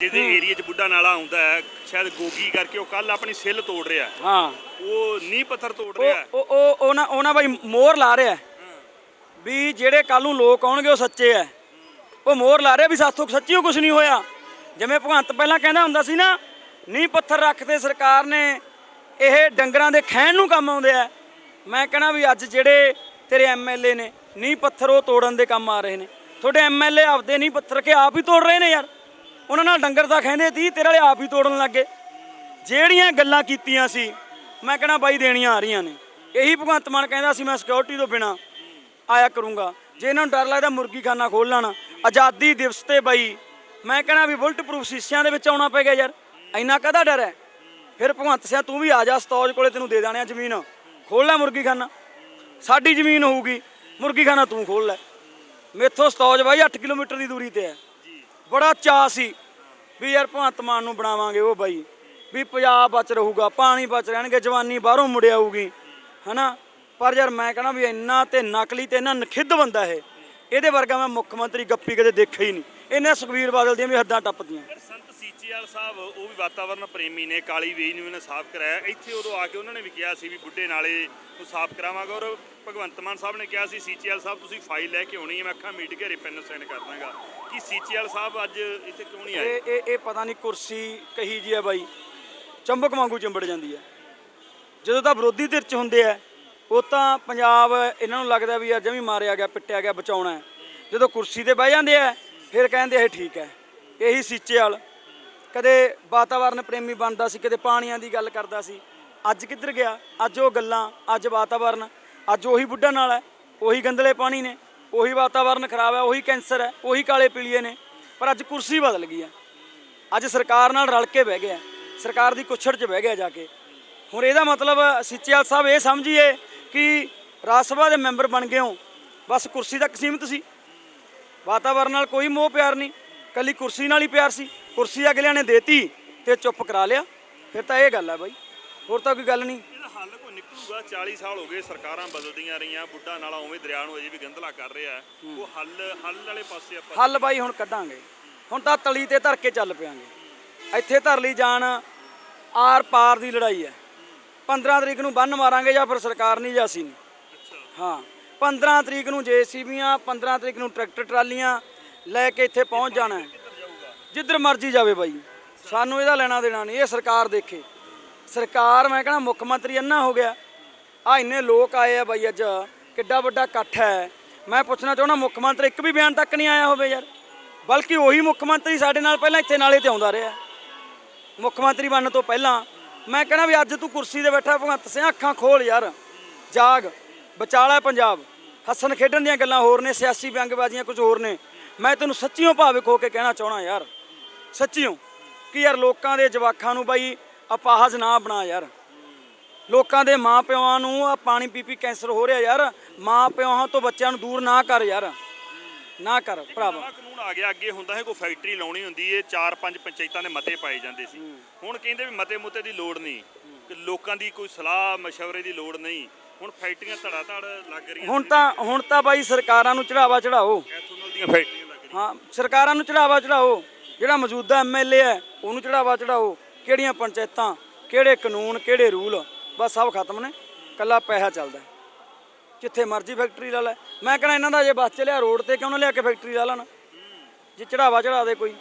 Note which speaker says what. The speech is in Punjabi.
Speaker 1: ਜਿਹਦੇ ਏਰੀਆ 'ਚ ਬੁੱਢਾ ਨਾਲਾ ਆਉਂਦਾ ਹੈ ਸ਼ਾਇਦ ਗੋਗੀ ਕਰਕੇ ਉਹ ਕੱਲ ਆਪਣੀ ਸਿੱਲ ਤੋੜ ਰਿਹਾ
Speaker 2: ਹਾਂ।
Speaker 1: ਉਹ ਨੀਂਹ ਪੱਥਰ ਤੋੜ ਰਿਹਾ
Speaker 2: ਉਹ ਉਹ ਉਹ ਉਹਨਾਂ ਉਹਨਾਂ ਬਾਈ ਮੋਹਰ ਲਾ ਰਿਹਾ ਵੀ ਜਿਹੜੇ ਕੱਲ ਨੂੰ ਲੋਕ ਆਉਣਗੇ ਉਹ ਸੱਚੇ ਐ ਉਹ ਮੋਹਰ ਲਾ ਰਿਹਾ ਵੀ ਸਾਥੋਂ ਸੱਚੀਓ ਕੁਝ ਨਹੀਂ ਹੋਇਆ। ਜਿਵੇਂ ਭਗਵੰਤ ਪਹਿਲਾਂ ਕਹਿੰਦਾ ਹੁੰਦਾ ਸੀ ਨਾ ਨੀਂਹ ਪੱਥਰ ਰੱਖਦੇ ਸਰਕਾਰ ਨੇ ਇਹ ਡੰਗਰਾਂ ਦੇ ਖੈਣ ਨੂੰ ਕੰਮ ਆਉਂਦੇ ਆ ਮੈਂ ਕਹਣਾ ਵੀ ਅੱਜ ਜਿਹੜੇ ਤੇਰੇ ਐਮਐਲਏ ਨੇ ਨੀਂਹ ਪੱਥਰ ਉਹ ਤੋੜਨ ਦੇ ਕੰਮ ਆ ਰਹੇ ਨੇ। ਤੁਹਾਡੇ ਐਮਐਲਏ ਆਪਦੇ ਨੀਂਹ ਪੱਥਰ ਕੇ ਆਪ ਹੀ ਤੋੜ ਰਹੇ ਨੇ ਯਾਰ। ਉਹਨਾਂ ਨਾਲ ਡੰਗਰ ਤਾਂ ਖੈਂਦੇ ਤੀ ਤੇਰੇ ਵਾਲੇ ਆਪ ਹੀ ਤੋੜਨ ਲੱਗੇ ਜਿਹੜੀਆਂ ਗੱਲਾਂ ਕੀਤੀਆਂ ਸੀ, ਮੈਂ ਕਹਣਾ ਬਾਈ ਦੇਣੀਆਂ ਆ ਰਹੀਆਂ ਨੇ। ਇਹੀ ਭਗਵੰਤ ਮਾਨ ਕਹਿੰਦਾ ਸੀ, ਮੈਂ ਸਿਕਿਉਰਿਟੀ ਤੋਂ ਬਿਨਾ ਆਇਆ ਕਰੂੰਗਾ। ਜੇ ਇਹਨਾਂ ਨੂੰ ਡਰ ਲੱਗਦਾ ਮੁਰਗੀ ਖਾਨਾ ਖੋਲ ਲੈਣਾ। ਆਜ਼ਾਦੀ ਦਿਵਸ ਤੇ ਬਾਈ, ਮੈਂ ਕਹਣਾ ਵੀ ਬੁਲਟ ਪ੍ਰੂਫ ਸ਼ੀਸ਼ਿਆਂ ਦੇ ਵਿੱਚ ਆਉਣਾ ਪੈ ਗਿਆ ਯਾਰ। ਇੰਨਾ ਕਾਹਦਾ ਡਰ ਹੈ? ਫਿਰ ਭਗਵੰਤ ਸਿੰਘ ਤੂੰ ਵੀ ਆ ਜਾ, ਸਤੌਜ ਕੋਲੇ ਤੈਨੂੰ ਦੇ ਦੇਣੇ ਆ ਜ਼ਮੀਨ। ਖੋਲ ਲੈ ਮੁਰਗੀ ਖਾਨਾ ਸਾਡੀ ਜ਼ਮੀਨ ਹੋਊਗੀ। ਮੁਰਗੀ ਖਾਨਾ ਤੂੰ ਖੋਲ ਲੈ। ਮੇਥੋਂ ਸਤੌਜ ਬਾਈ 8 ਕਿਲੋਮੀਟਰ ਦੀ ਦੂਰੀ ਤੇ ਹੈ। ਬੜਾ ਚਾਅ ਸੀ ਵੀ ਯਾਰ ਭਗਵੰਤ ਮਾਨ ਨੂੰ ਬਣਾਵਾਂਗੇ ਉਹ ਬਾਈ। ਵੀ ਪੰਜਾਬ ਬਚ ਰਹੂਗਾ, ਪਾਣੀ ਬਚ ਰਹਿਣਗੇ, ਜਵਾਨੀ ਬਾਹਰੋਂ ਮੁੜ ਆਊਗੀ। ਹਨਾ? ਪਰ ਯਾਰ ਮੈਂ ਕਹਣਾ ਵੀ ਇੰਨਾ ਤੇ ਨਕਲੀ ਤੇ ਇੰਨਾ ਨਖਿੱਧ ਬੰਦਾ ਇਹ। ਇਹਦੇ ਵਰਗਾ ਮੈਂ ਮੁੱਖ ਮੰਤਰੀ ਗੱਪੀ ਕਦੇ ਦੇਖਿਆ ਹੀ ਨਹੀਂ। ਇਹਨੇ ਸੁਖਬੀਰ ਬਾਦਲ ਦੀਆਂ ਵੀ ਹੱਦਾਂ ਟੱਪਦੀਆਂ।
Speaker 1: ਸੰਤ ਸੀਚੇਵਾਲ ਸਾਹਿਬ ਉਹ ਵੀ ਵਾਤਾਵਰਨ ਪ੍ਰੇਮੀ ਨੇ ਕਾਲੀ ਵੇਈ ਨੂੰ ਇਹਨੇ ਸਾਫ਼ ਕਰਾਇਆ। ਇੱਥੇ ਉਦੋਂ ਆ ਕੇ ਉਹਨਾਂ ਨੇ ਵੀ ਕਿਹਾ ਸੀ ਵੀ ਬੁੱਢੇ ਨਾਲੇ ਨੂੰ ਸਾਫ਼ ਕਰਾਵਾਂਗਾ ਔਰ ਭਗਵੰਤ ਮਾਨ ਸਾਹਿਬ ਨੇ ਕਿਹਾ ਸੀ ਸੀਚੇਵਾਲ ਸਾਹਿਬ ਤੁਸੀਂ ਫਾਈਲ ਲੈ ਕੇ ਆਉਣੀ ਹੈ ਮੈਂ ਅੱਖਾਂ ਮੀਟ ਘੇਰੇ ਪੈਨ ਸਾਈਨ ਕਰ ਦਾਂਗਾ। ਕੀ ਸੀਚੇਵਾਲ ਸਾਹਿਬ ਅੱਜ ਇੱਥੇ ਕਿਉਂ ਨਹੀਂ ਆਏ?
Speaker 2: ਇਹ ਇਹ ਇਹ ਪਤਾ ਨਹੀਂ ਕੁਰਸੀ ਕਹੀ ਜੀ ਆ ਬਾਈ। ਚੰਬਕ ਵਾਂਗੂ ਚੰਬੜ ਜਾਂਦੀ ਹੈ। ਜਦੋਂ ਤਾਂ ਵਿਰੋਧੀ ਧਿਰ ਚ ਹੁੰਦੇ ਆ ਉਹ ਤਾਂ ਪੰਜਾਬ ਇਹਨਾਂ ਨੂੰ ਲੱਗਦਾ ਵੀ ਯਾਰ ਜਮੀ ਮਾਰਿਆ ਗਿਆ ਪਿੱਟਿਆ ਗਿਆ ਬਚਾਉਣਾ ਜਦੋਂ ਕੁਰਸੀ ਤੇ ਬਹਿ ਜਾਂਦੇ ਆ ਫਿਰ ਕਹਿੰਦੇ ਇਹ ਠੀਕ ਹੈ। ਇਹੀ ਸੀਚੇ ਵਾਲ। ਕਦੇ ਵਾਤਾਵਰਨ ਪ੍ਰੇਮੀ ਬਣਦਾ ਸੀ, ਕਦੇ ਪਾਣੀਆਂ ਦੀ ਗੱਲ ਕਰਦਾ ਸੀ। ਅੱਜ ਕਿੱਧਰ ਗਿਆ? ਅੱਜ ਉਹ ਗੱਲਾਂ, ਅੱਜ ਵਾਤਾਵਰਨ, ਅੱਜ ਉਹੀ ਬੁੱਢਾ ਨਾਲ ਹੈ, ਉਹੀ ਗੰਦਲੇ ਪਾਣੀ ਨੇ, ਉਹੀ ਵਾਤਾਵਰਨ ਖਰਾਬ ਹੈ, ਉਹੀ ਕੈਂਸਰ ਹੈ, ਉਹੀ ਕਾਲੇ ਪੀਲੀਏ ਨੇ। ਪਰ ਅੱਜ ਕੁਰਸੀ ਬਦਲ ਗਈ ਹੈ। ਅੱਜ ਸਰਕਾਰ ਨਾਲ ਰਲ ਕੇ ਬਹਿ ਗਿਆ ਸਰਕਾਰ ਦੀ ਕੁੱਛੜ 'ਚ ਬਹਿ ਗਿਆ ਜਾ ਕੇ। ਹੁਣ ਇਹਦਾ ਮਤਲਬ ਸਿੱਚੇਵਾਲ ਸਾਹਿਬ ਇਹ ਸਮਝੀਏ ਕਿ ਰਾਜ ਸਭਾ ਦੇ ਮੈਂਬਰ ਬਣ ਗਏ ਹੋ। ਬਸ ਕੁਰਸੀ ਤੱਕ ਸੀਮਿਤ ਸੀ। ਵਾਤਾਵਰਨ ਨਾਲ ਕੋਈ ਮੋਹ ਪਿਆਰ ਨਹੀਂ। ਕੱਲੀ ਕੁਰਸੀ ਨਾਲ ਹੀ ਪਿਆਰ ਸੀ। ਕੁਰਸੀ ਅਗਲਿਆਂ ਨੇ ਦੇਤੀ ਤੇ ਚੁੱਪ ਕਰਾ ਲਿਆ। ਫਿਰ ਤਾਂ ਇਹ ਗੱਲ ਹੈ ਬਾਈ। ਹੋਰ ਤਾਂ ਕੋਈ ਗੱਲ ਨਹੀਂ।
Speaker 1: ਇਹਦਾ ਹੱਲ ਕੋਈ ਨਿਕਲੂਗਾ? 40 ਸਾਲ ਹੋ ਗਏ ਸਰਕਾਰਾਂ ਬਦਲਦੀਆਂ ਰਹੀਆਂ। ਬੁੱਢਾ ਨਾਲਾ ਉਵੇਂ ਦਰਿਆ ਨੂੰ ਅਜੇ ਵੀ ਗੰਦਲਾ ਕਰ ਰਿਹਾ। ਉਹ ਹੱਲ ਹੱਲ ਵਾਲੇ ਪਾਸੇ ਆਪਾਂ
Speaker 2: ਹੱਲ ਬਾਈ ਹੁਣ ਕੱਢਾਂਗੇ। ਹੁਣ ਤਾਂ ਤਲੀ ਤੇ ਧਰ ਕੇ ਚੱਲ ਪਿਆਂਗੇ। ਇੱਥੇ ਧਰ ਲਈ ਜਾਣ ਆਰ ਪਾਰ ਦੀ ਲੜਾਈ ਹੈ। 15 ਤਰੀਕ ਨੂੰ ਬੰਨ ਮਾਰਾਂਗੇ ਜਾਂ ਫਿਰ ਸਰਕਾਰ ਨਹੀਂ ਜਾਂ ਅਸੀਂ ਨਹੀਂ। ਹਾਂ। 15 ਤਰੀਕ ਨੂੰ ਜੇਸੀਬੀਆਂ 15 ਤਰੀਕ ਨੂੰ ਟਰੈਕਟਰ ਟਰਾਲੀਆਂ ਲੈ ਕੇ ਇੱਥੇ ਪਹੁੰਚ ਜਾਣਾ ਜਿੱਧਰ ਮਰਜ਼ੀ ਜਾਵੇ ਬਾਈ, ਸਾਨੂੰ ਇਹਦਾ ਲੈਣਾ ਦੇਣਾ ਨਹੀਂ, ਇਹ ਸਰਕਾਰ ਦੇਖੇ। ਸਰਕਾਰ ਮੈਂ ਕਹਿੰਦਾ ਮੁੱਖ ਮੰਤਰੀ ਅੰਨਾ ਹੋ ਗਿਆ ਆ ਇੰਨੇ ਲੋਕ ਆਏ ਆ ਬਾਈ ਅੱਜ, ਕਿੱਡਾ ਵੱਡਾ ਇਕੱਠ ਹੈ। ਮੈਂ ਪੁੱਛਣਾ ਚਾਹੁੰਦਾ ਮੁੱਖ ਮੰਤਰੀ, ਇੱਕ ਵੀ ਬਿਆਨ ਤੱਕ ਨਹੀਂ ਆਇਆ ਹੋਵੇ ਯਾਰ, ਬਲਕਿ ਉਹੀ ਮੁੱਖ ਮੰਤਰੀ ਸਾਡੇ ਨਾਲ ਪਹਿਲਾਂ ਇੱਥੇ ਨਾਲੇ ਤੇ ਆਉਂਦਾ ਰਿਹਾ। ਮੁੱਖ ਮੰਤਰੀ ਬਣਨ ਤੋਂ ਪਹਿਲਾਂ, ਮੈਂ ਕਹਿੰਦਾ ਵੀ ਅੱਜ ਤੂੰ ਕੁਰਸੀ ਤੇ ਬੈਠਾ, ਭਗਵੰਤ ਸਿੰਘ, ਅੱਖਾਂ ਖੋਲ ਯਾਰ, ਜਾਗ। ਬਚਾਲਾ ਪੰਜਾਬ। ਹੱਸਣ ਖੇਡਣ ਦੀਆਂ ਗੱਲਾਂ ਹੋਰ ਨੇ ਸਿਆਸੀ ਵਿਅੰਗਬਾਜ਼ੀਆਂ ਕੁਝ ਹੋਰ ਨੇ। ਮੈਂ ਤੈਨੂੰ ਸੱਚੀਓ ਭਾਵਿਕ ਹੋ ਕੇ ਕਹਿਣਾ ਚਾਹਣਾ ਯਾਰ। ਸੱਚੀਓ ਕਿ ਯਾਰ ਲੋਕਾਂ ਦੇ ਜਵਾਕਾਂ ਨੂੰ ਬਾਈ ਅਪਾਹਜ ਨਾ ਬਣਾ ਯਾਰ। ਲੋਕਾਂ ਦੇ ਮਾਂ ਪਿਓਾਂ ਨੂੰ ਆ ਪਾਣੀ ਪੀ ਪੀ ਕੈਂਸਰ ਹੋ ਰਿਹਾ ਯਾਰ। ਮਾਂ ਪਿਓਾਂ ਤੋਂ ਬੱਚਿਆਂ ਨੂੰ ਦੂਰ ਨਾ ਕਰ ਯਾਰ। ਨਾ ਕਰ ਭਰਾਵਾ।
Speaker 1: ਕਾਨੂੰਨ ਆ ਗਿਆ ਅੱਗੇ ਹੁੰਦਾ ਹੈ ਕੋਈ ਫੈਕਟਰੀ ਲਾਉਣੀ ਹੁੰਦੀ ਏ ਚਾਰ ਪੰਜ ਪੰਚਾਇਤਾਂ ਦੇ ਮਤੇ ਪਾਏ ਜਾਂਦੇ ਸੀ। ਹੁਣ ਕਹਿੰਦੇ ਵੀ ਮਤੇ ਮੁੱਤੇ ਦੀ ਲੋੜ ਨਹੀਂ ਕਿ ਲੋਕਾਂ ਦੀ ਕੋਈ ਸਲਾਹ ਮਸ਼ਵਰੇ ਦੀ ਲੋੜ ਨਹੀਂ। ਹੁਣ ਫੈਕਟਰੀਆਂ ਧੜਾ ਧੜ ਲੱਗ ਰਹੀਆਂ
Speaker 2: ਹੁਣ ਤਾਂ ਹੁਣ ਤਾਂ ਬਾਈ ਸਰਕਾਰਾਂ ਨੂੰ ਚੜਾਵਾ ਚੜਾਓ।
Speaker 1: ਐਥੋਨਲ ਦੀਆਂ ਫੈਕਟਰੀਆਂ ਲੱਗ ਰਹੀਆਂ।
Speaker 2: ਹਾਂ ਸਰਕਾਰਾਂ ਨੂੰ ਚੜਾਵਾ ਚੜਾਓ। ਜਿਹੜਾ ਮੌਜੂਦਾ ਐਮਐਲਏ ਹੈ ਉਹਨੂੰ ਚੜਾਵਾ ਚੜਾਓ। ਕਿਹੜੀਆਂ ਪੰਚਾਇਤਾਂ ਕਿਹੜੇ ਕਾਨੂੰਨ ਕਿਹੜੇ ਰੂਲ ਬਸ ਸਭ ਖਤਮ ਨੇ। ਕੱਲਾ ਪੈਸਾ ਚੱਲਦਾ। ਜਿੱਥੇ ਮਰਜ਼ੀ ਫੈਕਟਰੀ ਲਾ ਲੈ। ਮੈਂ ਕਹਿੰਦਾ ਇਹਨਾਂ ਦਾ ਜੇ ਬਸ ਚੱਲਿਆ ਰੋਡ ਤੇ ਕਿਉਂ ਨਾ ਲਿਆ ਕੇ ਫੈਕਟਰੀ ਲਾ ਲੈਣ? ਜੇ ਚੜਾਵਾ ਚੜਾ ਦੇ ਕੋਈ।